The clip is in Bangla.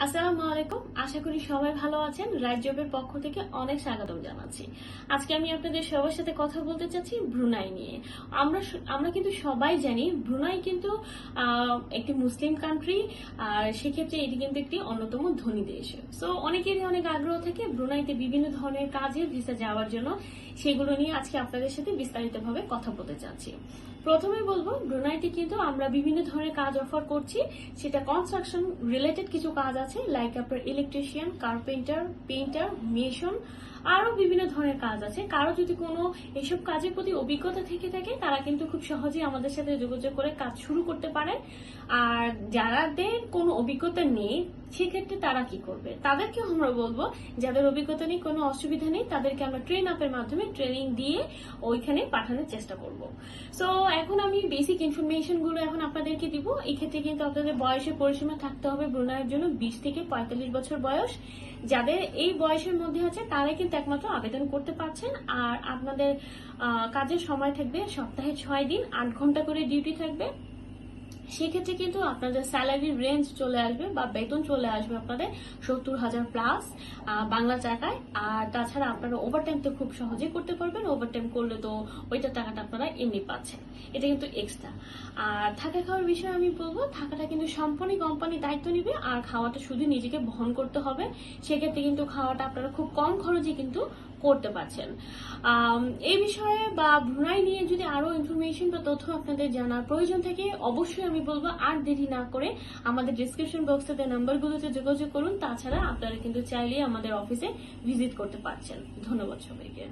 আসসালামু আলাইকুম। আশা করি সবাই ভালো আছেন। রাইট জবের পক্ষ থেকে অনেক স্বাগতম জানাচ্ছি। আজকে আমি আপনাদের সবার সাথে কথা বলতে চাচ্ছি ব্রুনাই নিয়ে। আমরা আমরা কিন্তু সবাই জানি ব্রুনাই কিন্তু একটি মুসলিম কান্ট্রি আর সেক্ষেত্রে এটি কিন্তু একটি অন্যতম ধনী দেশ। সো অনেকেরই অনেক আগ্রহ থাকে ব্রুনাইতে বিভিন্ন ধরনের কাজে ভিসা যাওয়ার জন্য। সেগুলো নিয়ে আজকে আপনাদের সাথে বিস্তারিতভাবে কথা বলতে চাচ্ছি। প্রথমে বলব, ব্রুনাইতে কিন্তু আমরা বিভিন্ন ধরনের কাজ অফার করছি। সেটা কনস্ট্রাকশন রিলেটেড কিছু কাজ আছে। লাইক আপনার ইলেকট্রিশিয়ান কার্পেন্টার পেন্টার মেশন আরও বিভিন্ন ধরনের কাজ আছে। কারও যদি কোনো এসব কাজের প্রতি অভিজ্ঞতা থেকে থাকে, তারা কিন্তু খুব সহজেই আমাদের সাথে যোগাযোগ করে কাজ শুরু করতে পারে আর যারাদের কোনো অভিজ্ঞতা নেই, সেক্ষেত্রে তারা কি করবে? তাদেরকেও আমরা বলব, যাদের অভিজ্ঞতা নেই, কোনো অসুবিধা নেই, তাদেরকে আমরা ট্রেন আপের মাধ্যমে ট্রেনিং দিয়ে ওইখানে পাঠানোর চেষ্টা করব। সো এখন আমি বেসিক ইনফরমেশনগুলো এখন আপনাদেরকে দিব। এই ক্ষেত্রে কিন্তু আপনাদের বয়সের পরিসীমা থাকতে হবে ব্রুনাইয়ের জন্য বিশ থেকে পঁয়তাল্লিশ বছর বয়স। যাদের এই বয়সের মধ্যে আছে তারা কিন্তু একমাত্র আবেদন করতে পারছেন। আর আপনাদের কাজের সময় থাকবে সপ্তাহে ছয় দিন, আট ঘণ্টা করে ডিউটি থাকবে। সেক্ষেত্রে কিন্তু আপনাদের স্যালারির রেঞ্জ চলে আসবে বা বেতন চলে আসবে আপনাদের সত্তর হাজার প্লাস বাংলা টাকায়। আর তাছাড়া আপনারা ওভারটাইম তো খুব সহজেই করতে পারবেন। ওভারটাইম করলে তো ওইটার টাকাটা আপনারা এমনি পাচ্ছেন। এটা কিন্তু এক্সট্রা আর থাকা খাওয়ার বিষয়ে আমি বলব, থাকাটা কিন্তু সম্পূর্ণ কোম্পানি দায়িত্ব নিবে। আর খাওয়াটা শুধু নিজেকে বহন করতে হবে। সেক্ষেত্রে কিন্তু খাওয়াটা আপনারা খুব কম খরচে কিন্তু করতে পারছেন। এই বিষয়ে বা ব্রুনাই নিয়ে যদি আরও ইনফরমেশন বা তথ্য আপনাদের জানার প্রয়োজন থাকে, অবশ্যই আমি বলব আর দেরি না করে আমাদের ডিসক্রিপশন বক্সে দেওয়া নাম্বারগুলোতে যোগাযোগ করুন। তাছাড়া আপনারা কিন্তু চাইলে আমাদের অফিসে ভিজিট করতে পারছেন। ধন্যবাদ সবাইকে।